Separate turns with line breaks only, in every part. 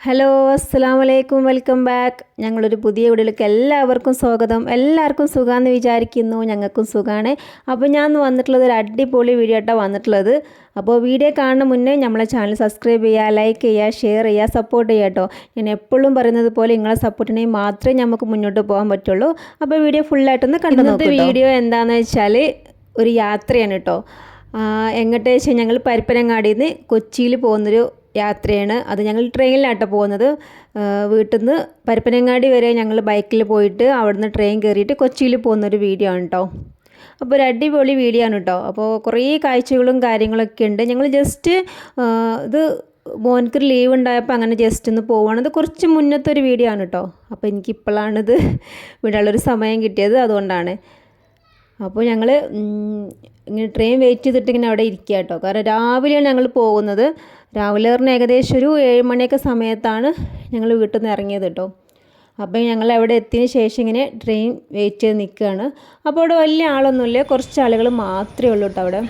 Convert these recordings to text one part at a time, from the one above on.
Hello അസ്സാം വലൈക്കും welcome back ഞങ്ങളൊരു പുതിയ വീഡിയോയിലേക്ക് എല്ലാവർക്കും സ്വാഗതം. എല്ലാവർക്കും സുഖമാണെന്ന് വിചാരിക്കുന്നു. ഞങ്ങൾക്കും സുഖമാണ് അപ്പോൾ ഞാൻ വന്നിട്ടുള്ളത് ഒരു അടിപൊളി വീഡിയോ ആയിട്ടാണ് വന്നിട്ടുള്ളത്. അപ്പോൾ വീഡിയോ കാണുന്ന മുന്നേ നമ്മളെ ചാനൽ സബ്സ്ക്രൈബ് ചെയ്യുക ലൈക്ക് ചെയ്യുക ഷെയർ ചെയ്യുക സപ്പോർട്ട് ചെയ്യുക കേട്ടോ ഞാൻ എപ്പോഴും പറയുന്നത് പോലെ നിങ്ങളെ സപ്പോർട്ടിനെയും മാത്രമേ നമുക്ക് മുന്നോട്ട് പോകാൻ പറ്റുള്ളൂ. അപ്പോൾ വീഡിയോ ഫുള്ളായിട്ടൊന്ന് കണ്ടു വീഡിയോ എന്താണെന്ന് വെച്ചാൽ ഒരു യാത്രയാണ് കേട്ടോ. എങ്ങോട്ട് വെച്ചാൽ ഞങ്ങൾ പരപ്പനങ്ങാടിയിൽ നിന്ന് കൊച്ചിയിൽ പോകുന്നൊരു യാത്രയാണ്. അത് ഞങ്ങൾ ട്രെയിനിലാട്ടോ പോകുന്നത്. വീട്ടിൽ നിന്ന് പരപ്പനങ്ങാടി വരെ ഞങ്ങൾ ബൈക്കിൽ പോയിട്ട് അവിടുന്ന് ട്രെയിൻ കയറിയിട്ട് കൊച്ചിയിൽ പോകുന്നൊരു വീഡിയോ ആണ് കേട്ടോ. അപ്പോൾ ഒരു അടിപൊളി വീഡിയോ ആണ് കേട്ടോ. അപ്പോൾ കുറേ കാഴ്ചകളും കാര്യങ്ങളൊക്കെ ഉണ്ട്. ഞങ്ങൾ ജസ്റ്റ് ഇത് മോനക്ക് ലീവ് ഉണ്ടായപ്പോൾ അങ്ങനെ ജസ്റ്റ് ഒന്ന് പോവുകയാണ് അത് കുറച്ച് മുന്നത്തെ ഒരു വീഡിയോ ആണ് കേട്ടോ. അപ്പോൾ എനിക്കിപ്പോഴാണിത് വിടാനുള്ളൊരു സമയം കിട്ടിയത്. അതുകൊണ്ടാണ്. അപ്പോൾ ഞങ്ങൾ ഇങ്ങനെ ട്രെയിൻ വെയിറ്റ് ചെയ്തിട്ട് ഇങ്ങനെ അവിടെ ഇരിക്കുക കേട്ടോ കാരണം രാവിലെയാണ് ഞങ്ങൾ പോകുന്നത്. രാവിലെ പറഞ്ഞാൽ ഏകദേശം ഒരു ഏഴ് മണിയൊക്കെ സമയത്താണ് ഞങ്ങൾ വീട്ടിൽ നിന്ന് ഇറങ്ങിയത് കേട്ടോ അപ്പോൾ ഞങ്ങൾ അവിടെ എത്തിയതിന് ശേഷം ഇങ്ങനെ ട്രെയിൻ വെയിറ്റ് ചെയ്ത് നിൽക്കുകയാണ് അപ്പോൾ അവിടെ വലിയ ആളൊന്നുമില്ല. കുറച്ച് ആളുകൾ മാത്രമേ ഉള്ളൂ കേട്ടോ അവിടെ.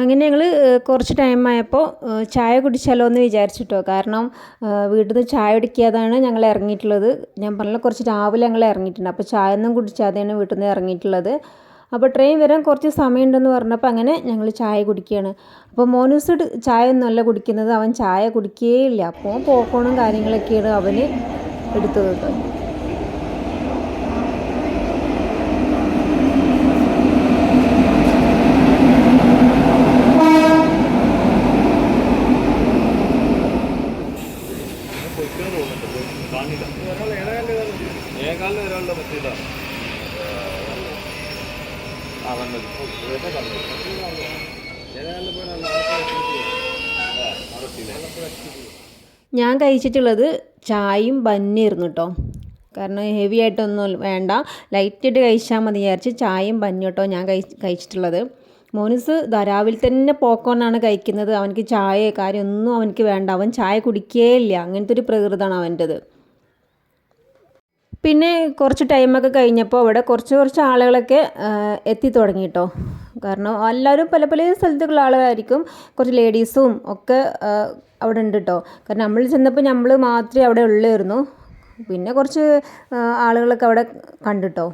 അങ്ങനെ ഞങ്ങൾ കുറച്ച് ടൈമായപ്പോൾ ചായ കുടിച്ചാലോ എന്ന് വിചാരിച്ചിട്ടോ. കാരണം വീട്ടിൽ നിന്ന് ചായ കുടിക്കാതാണ് ഞങ്ങൾ ഇറങ്ങിയിട്ടുള്ളത് ഞാൻ പറഞ്ഞ കുറച്ച് രാവിലെ ഞങ്ങൾ ഇറങ്ങിയിട്ടുണ്ട് അപ്പോൾ ചായ ഒന്നും കുടിച്ചാതെയാണ് വീട്ടിൽ നിന്ന് ഇറങ്ങിയിട്ടുള്ളത് അപ്പോൾ ട്രെയിൻ വരാൻ കുറച്ച് സമയമുണ്ടെന്ന് പറഞ്ഞപ്പോൾ അങ്ങനെ ഞങ്ങൾ ചായ കുടിക്കുകയാണ് അപ്പോൾ മോനൂസ് ചായ ഒന്നുമല്ല കുടിക്കുന്നത്. അവൻ ചായ കുടിക്കുകയില്ല അപ്പോൾ പോക്കോണും കാര്യങ്ങളൊക്കെയാണ് അവന് എടുത്തത്. കേട്ടോ ഞാൻ കഴിച്ചിട്ടുള്ളത് ചായയും ബന്നിയായിരുന്നു കേട്ടോ കാരണം ഹെവി ആയിട്ടൊന്നും വേണ്ട. ലൈറ്റായിട്ട് കഴിച്ചാൽ മതി വിചാരിച്ച് ചായയും ബന്നി കേട്ടോ ഞാൻ കഴി കഴിച്ചിട്ടുള്ളത്. മോനിസ് ധാരാവിൽ തന്നെ പോക്കോണാണ് കഴിക്കുന്നത്. അവനക്ക് ചായ കാര്യമൊന്നും അവനക്ക് വേണ്ട. അവൻ ചായ കുടിക്കേ ഇല്ല അങ്ങനത്തെ ഒരു പ്രകൃതമാണ് അവന്റെത്. പിന്നെ കുറച്ച് ടൈമൊക്കെ കഴിഞ്ഞപ്പോൾ അവിടെ കുറച്ച് കുറച്ച് ആളുകളൊക്കെ എത്തി തുടങ്ങി കേട്ടോ കാരണം എല്ലാവരും പല പല സ്ഥലത്തുള്ള ആളുകളായിരിക്കും. കുറച്ച് ലേഡീസും ഒക്കെ അവിടെ ഉണ്ട് കേട്ടോ കാരണം നമ്മൾ ചെന്നപ്പോൾ നമ്മൾ മാത്രമേ അവിടെ ഉള്ളായിരുന്നു. പിന്നെ കുറച്ച് ആളുകളൊക്കെ അവിടെ കണ്ടിട്ടോ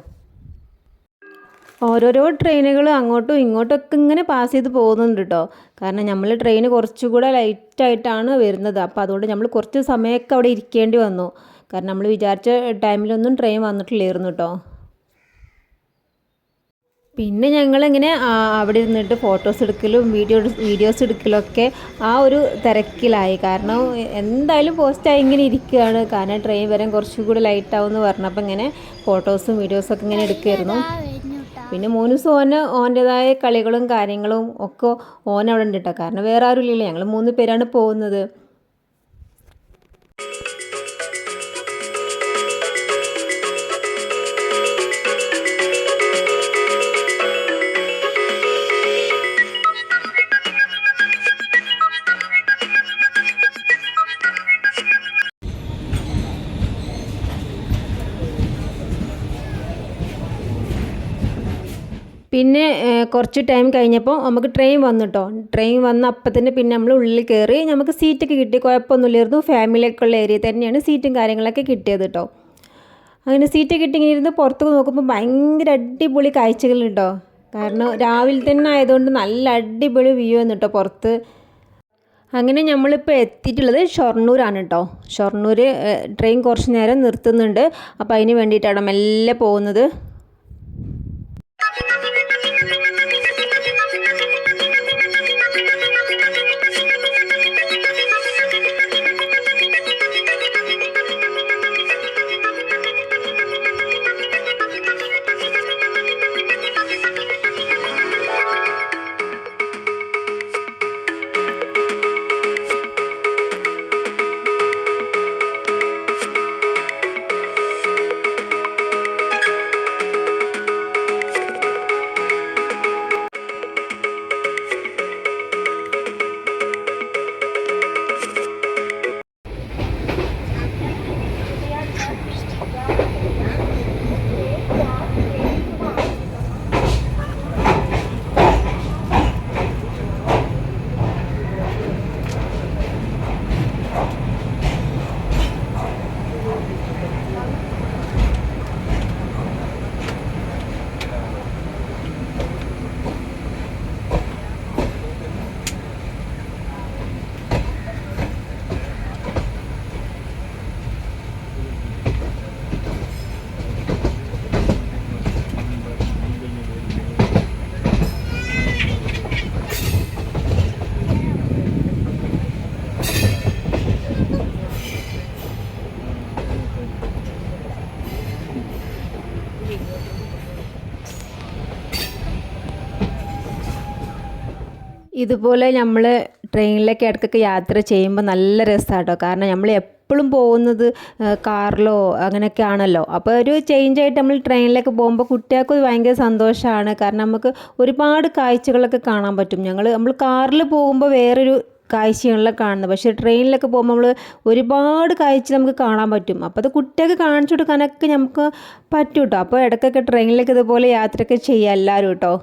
ഓരോരോ ട്രെയിനുകൾ അങ്ങോട്ടും ഇങ്ങോട്ടൊക്കെ ഇങ്ങനെ പാസ് ചെയ്ത് പോകുന്നുണ്ട് കേട്ടോ കാരണം നമ്മൾ ട്രെയിൻ കുറച്ചുകൂടെ ലൈറ്റായിട്ടാണ് വരുന്നത്. അപ്പോൾ അതുകൊണ്ട് നമ്മൾ കുറച്ച് സമയമൊക്കെ അവിടെ ഇരിക്കേണ്ടി വന്നു. കാരണം നമ്മൾ വിചാരിച്ച ടൈമിലൊന്നും ട്രെയിൻ വന്നിട്ടില്ലായിരുന്നു കേട്ടോ പിന്നെ ഞങ്ങളിങ്ങനെ അവിടെ ഇരുന്നിട്ട് ഫോട്ടോസ് എടുക്കലും വീഡിയോ വീഡിയോസ് എടുക്കലൊക്കെ ആ ഒരു തിരക്കിലായി. കാരണം എന്തായാലും പോസ്റ്റായി ഇങ്ങനെ ഇരിക്കുകയാണ്. കാരണം ട്രെയിൻ വരാൻ കുറച്ചും കൂടി ലൈറ്റ് ആവുമെന്ന് പറഞ്ഞപ്പോൾ ഇങ്ങനെ ഫോട്ടോസും വീഡിയോസൊക്കെ ഇങ്ങനെ എടുക്കുമായിരുന്നു പിന്നെ മോനുസ് ഓന് ഓന്റെതായ കളികളും കാര്യങ്ങളും ഒക്കെ ഓൻ അവിടെ ഉണ്ട് കേട്ടോ കാരണം വേറെ ആരും ഇല്ലല്ലോ ഞങ്ങൾ മൂന്ന് പേരാണ് പോകുന്നത്. പിന്നെ കുറച്ച് ടൈം കഴിഞ്ഞപ്പോൾ നമുക്ക് ട്രെയിൻ വന്നു കേട്ടോ ട്രെയിൻ വന്ന അപ്പം തന്നെ പിന്നെ നമ്മൾ ഉള്ളിൽ കയറി നമുക്ക് സീറ്റൊക്കെ കിട്ടി. കുഴപ്പമൊന്നുമില്ലായിരുന്നു. ഫാമിലിയൊക്കെ ഉള്ള ഏരിയ തന്നെയാണ് സീറ്റും കാര്യങ്ങളൊക്കെ കിട്ടിയത് കേട്ടോ അങ്ങനെ സീറ്റ് കിട്ടി ഇരുന്ന് പുറത്ത് നോക്കുമ്പോൾ ഭയങ്കര അടിപൊളി കാഴ്ചകളുണ്ടോ. കാരണം രാവിലെ തന്നെ ആയതുകൊണ്ട് നല്ല അടിപൊളി വ്യൂ ആണ് കേട്ടോ പുറത്ത്. അങ്ങനെ നമ്മളിപ്പോൾ എത്തിയിട്ടുള്ളത് ഷൊർണൂരാണ് കേട്ടോ ഷൊർണൂർ ട്രെയിൻ കുറച്ച് നേരം നിർത്തുന്നുണ്ട്. അപ്പോൾ അതിന് വേണ്ടിയിട്ടാണ് മെല്ലെ പോകുന്നത്. ഇതുപോലെ നമ്മൾ ട്രെയിനിലേക്ക് ഇടയ്ക്കൊക്കെ യാത്ര ചെയ്യുമ്പോൾ നല്ല രസമാണ് കേട്ടോ കാരണം നമ്മൾ എപ്പോഴും പോകുന്നത് കാറിലോ അങ്ങനെയൊക്കെ ആണല്ലോ. അപ്പോൾ ഒരു ചേഞ്ച് ആയിട്ട് നമ്മൾ ട്രെയിനിലേക്ക് പോകുമ്പോൾ കുട്ടികൾക്ക് ഭയങ്കര സന്തോഷമാണ് കാരണം നമുക്ക് ഒരുപാട് കാഴ്ചകളൊക്കെ കാണാൻ പറ്റും. ഞങ്ങൾ നമ്മൾ കാറിൽ പോകുമ്പോൾ വേറൊരു കാഴ്ചകളിലൊക്കെ കാണുന്നത്. പക്ഷേ ട്രെയിനിലൊക്കെ പോകുമ്പോൾ നമ്മൾ ഒരുപാട് കാഴ്ച നമുക്ക് കാണാൻ പറ്റും. അപ്പോൾ അത് കുട്ടികൾക്ക് കാണിച്ചു കൊടുക്കാനൊക്കെ നമുക്ക് പറ്റും കേട്ടോ അപ്പോൾ ഇടയ്ക്കൊക്കെ ട്രെയിനിലൊക്കെ ഇതുപോലെ യാത്രയൊക്കെ ചെയ്യാം എല്ലാവരും കേട്ടോ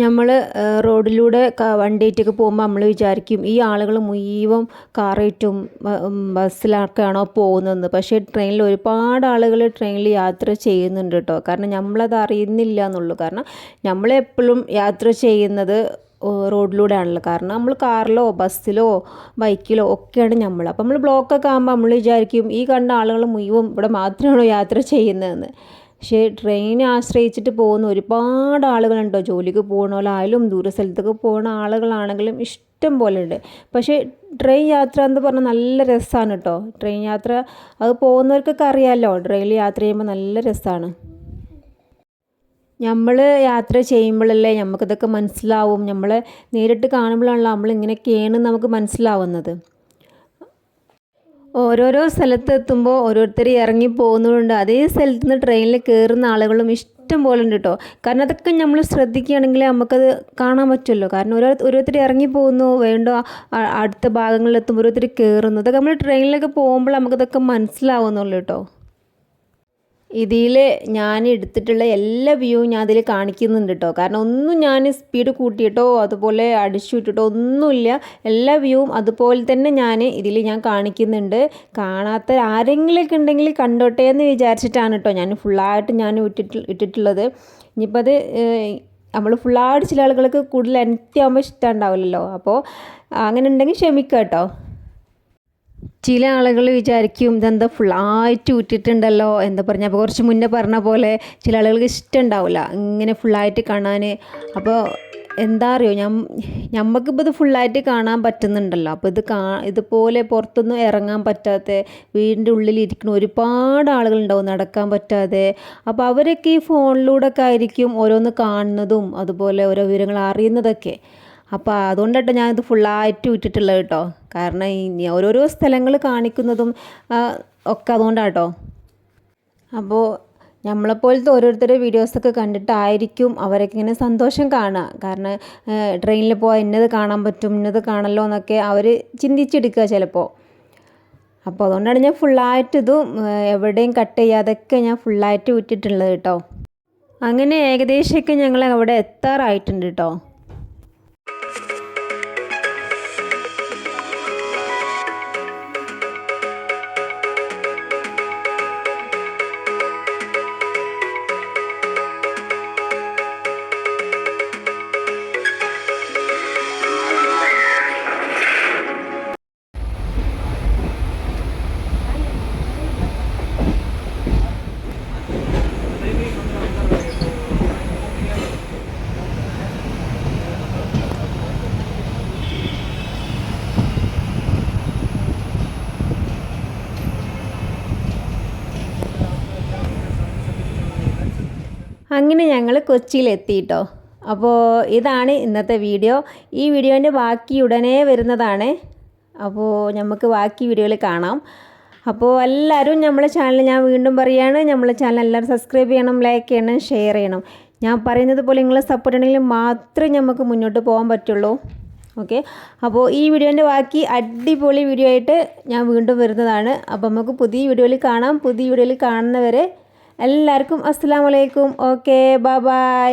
നമ്മൾ റോഡിലൂടെ വണ്ടിയായിട്ടൊക്കെ പോകുമ്പോൾ നമ്മൾ വിചാരിക്കും ഈ ആളുകൾ മുഴുവൻ കാറായിട്ടും ബസ്സിലൊക്കെയാണോ പോകുന്നതെന്ന്. പക്ഷേ ട്രെയിനിൽ ഒരുപാട് ആളുകൾ ട്രെയിനിൽ യാത്ര ചെയ്യുന്നുണ്ട് കേട്ടോ. കാരണം നമ്മളത് അറിയുന്നില്ല എന്നുള്ളൂ. കാരണം നമ്മളെപ്പോഴും യാത്ര ചെയ്യുന്നത് റോഡിലൂടെ റോഡിലൂടെയാണല്ലോ. കാരണം നമ്മൾ കാറിലോ ബസ്സിലോ ബൈക്കിലോ ഒക്കെയാണ് നമ്മൾ അപ്പോൾ നമ്മൾ ബ്ലോക്കൊക്കെ ആകുമ്പോൾ നമ്മൾ വിചാരിക്കും ഈ കണ്ട ആളുകൾ മുഴുവൻ ഇവിടെ മാത്രമാണോ യാത്ര ചെയ്യുന്നതെന്ന്. പക്ഷേ ട്രെയിനെ ആശ്രയിച്ചിട്ട് പോകുന്ന ഒരുപാട് ആളുകളുണ്ടോ? ജോലിക്ക് പോകണോലായാലും ദൂര സ്ഥലത്തേക്ക് പോകുന്ന ആളുകളാണെങ്കിലും ഇഷ്ടം പോലെ ഉണ്ട്. പക്ഷേ ട്രെയിൻ യാത്ര എന്ന് പറഞ്ഞാൽ നല്ല രസമാണ് കേട്ടോ. ട്രെയിൻ യാത്ര അത് പോകുന്നവർക്കൊക്കെ അറിയാമല്ലോ ട്രെയിനിൽ യാത്ര ചെയ്യുമ്പോൾ നല്ല രസമാണ്. നമ്മൾ യാത്ര ചെയ്യുമ്പോഴല്ലേ നമുക്കിതൊക്കെ മനസ്സിലാവും. നമ്മളെ നേരിട്ട് കാണുമ്പോഴാണല്ലോ നമ്മൾ ഇങ്ങനെയൊക്കെയാണ് നമുക്ക് മനസ്സിലാവുന്നത്. ഓരോരോ സ്ഥലത്ത് എത്തുമ്പോൾ ഓരോരുത്തർ ഇറങ്ങി പോകുന്നതുകൊണ്ട് അതേ സ്ഥലത്ത് നിന്ന് ട്രെയിനിൽ കയറുന്ന ആളുകളും ഇഷ്ടം പോലെ ഉണ്ട് കേട്ടോ കാരണം അതൊക്കെ നമ്മൾ ശ്രദ്ധിക്കുകയാണെങ്കിൽ നമുക്കത് കാണാൻ പറ്റുമല്ലോ കാരണം ഓരോ ഓരോരുത്തർ ഇറങ്ങി പോകുന്നു വേണ്ട അടുത്ത ഭാഗങ്ങളിലെത്തുമ്പോൾ ഓരോരുത്തർ കയറുന്നു അതൊക്കെ നമ്മൾ ട്രെയിനിലൊക്കെ പോകുമ്പോൾ നമുക്കതൊക്കെ മനസ്സിലാവുന്നുള്ളൂ കേട്ടോ ഇതിൽ ഞാൻ എടുത്തിട്ടുള്ള എല്ലാ വ്യൂവും ഞാൻ അതിൽ കാണിക്കുന്നുണ്ട് കേട്ടോ കാരണം ഒന്നും ഞാൻ സ്പീഡ് കൂട്ടിയിട്ടോ അതുപോലെ അടിച്ചു വിട്ടിട്ടോ ഒന്നുമില്ല. എല്ലാ വ്യൂവും അതുപോലെ തന്നെ ഞാൻ ഇതിൽ ഞാൻ കാണിക്കുന്നുണ്ട്. കാണാത്ത ആരെങ്കിലുമൊക്കെ ഉണ്ടെങ്കിൽ കണ്ടോട്ടെ എന്ന് വിചാരിച്ചിട്ടാണ് കേട്ടോ ഞാൻ ഫുള്ളായിട്ട് ഞാൻ ഇട്ടിട്ട് ഇട്ടിട്ടുള്ളത്. ഇനിയിപ്പോൾ അത് നമ്മൾ ഫുള്ളായിട്ട് ചില ആളുകൾക്ക് കൂടുതൽ എനിക്ക് ആകുമ്പോൾ ഇഷ്ടം ഉണ്ടാവില്ലല്ലോ അപ്പോൾ അങ്ങനെ ഉണ്ടെങ്കിൽ ക്ഷമിക്കാം കേട്ടോ ചില ആളുകൾ വിചാരിക്കും ഇതെന്താ ഫുള്ളായിട്ട് ഊറ്റിട്ടുണ്ടല്ലോ എന്താ പറഞ്ഞ അപ്പോൾ കുറച്ച് മുന്നേ പറഞ്ഞ പോലെ ചില ആളുകൾക്ക് ഇഷ്ടം ഉണ്ടാവില്ല ഇങ്ങനെ ഫുള്ളായിട്ട് കാണാൻ. അപ്പോൾ എന്താ അറിയോ ഞം ഞമ്മക്കിപ്പോൾ ഇത് ഫുള്ളായിട്ട് കാണാൻ പറ്റുന്നുണ്ടല്ലോ. അപ്പോൾ ഇത് കാ ഇതുപോലെ പുറത്തൊന്നും ഇറങ്ങാൻ പറ്റാത്ത വീടിന്റെ ഉള്ളിലിരിക്കുന്ന ഒരുപാട് ആളുകളുണ്ടാവും നടക്കാൻ പറ്റാതെ. അപ്പോൾ അവരൊക്കെ ഈ ഫോണിലൂടെ ഒക്കെ ആയിരിക്കും ഓരോന്ന് കാണുന്നതും അതുപോലെ ഓരോ വിവരങ്ങൾ അറിയുന്നതൊക്കെ. അപ്പോൾ അതുകൊണ്ടാട്ടോ ഞാനിത് ഫുള്ളായിട്ട് വിട്ടിട്ടുള്ളത് കേട്ടോ. കാരണം ഈ ഓരോരോ സ്ഥലങ്ങൾ കാണിക്കുന്നതും ഒക്കെ അതുകൊണ്ടാണ് അതുകൊണ്ടാട്ടോ. അപ്പോൾ നമ്മളെപ്പോലത്തെ ഓരോരുത്തരുടെ വീഡിയോസൊക്കെ കണ്ടിട്ടായിരിക്കും അവരൊക്കെ ഇങ്ങനെ സന്തോഷം കാണുക. കാരണം ട്രെയിനിൽ പോയാൽ ഇന്നത് കാണാൻ പറ്റും ഇന്നത് കാണല്ലോ എന്നൊക്കെ അവർ ചിന്തിച്ചെടുക്കുക ചിലപ്പോൾ അപ്പോൾ അതുകൊണ്ടാണ് ഞാൻ ഫുള്ളായിട്ട് ഇതും എവിടെയും കട്ട് ചെയ്യാതൊക്കെ ഞാൻ ഫുള്ളായിട്ട് വിട്ടിട്ടുള്ളത് കേട്ടോ. അങ്ങനെ ഏകദേശമൊക്കെ ഞങ്ങൾ അവിടെ എത്താറായിട്ടുണ്ട് കേട്ടോ. അങ്ങനെ ഞങ്ങൾ കൊച്ചിയിലെത്തിയിട്ടോ അപ്പോൾ ഇതാണ് ഇന്നത്തെ വീഡിയോ. ഈ വീഡിയോന്റെ ബാക്കി ഉടനെ വരുന്നതാണ്. അപ്പോൾ നമുക്ക് ബാക്കി വീഡിയോയിൽ കാണാം. അപ്പോൾ എല്ലാവരും നമ്മളെ ചാനൽ ഞാൻ വീണ്ടും പറയുകയാണ് നമ്മളെ ചാനൽ എല്ലാവരും സബ്സ്ക്രൈബ് ചെയ്യണം ലൈക്ക് ചെയ്യണം ഷെയർ ചെയ്യണം. ഞാൻ പറയുന്നത് പോലെ നിങ്ങളെ സപ്പോർട്ട് ഉണ്ടെങ്കിൽ മാത്രമേ നമുക്ക് മുന്നോട്ട് പോകാൻ പറ്റുള്ളൂ. ഓക്കെ അപ്പോൾ ഈ വീഡിയോന്റെ ബാക്കി അടിപൊളി വീഡിയോ ആയിട്ട് ഞാൻ വീണ്ടും വരുന്നതാണ്. അപ്പോൾ നമുക്ക് പുതിയ വീഡിയോയിൽ കാണാം. പുതിയ വീഡിയോയിൽ കാണുന്നവരെ എല്ലാവർക്കും അസ്സാം വലൈക്കും ഓക്കെ ബൈ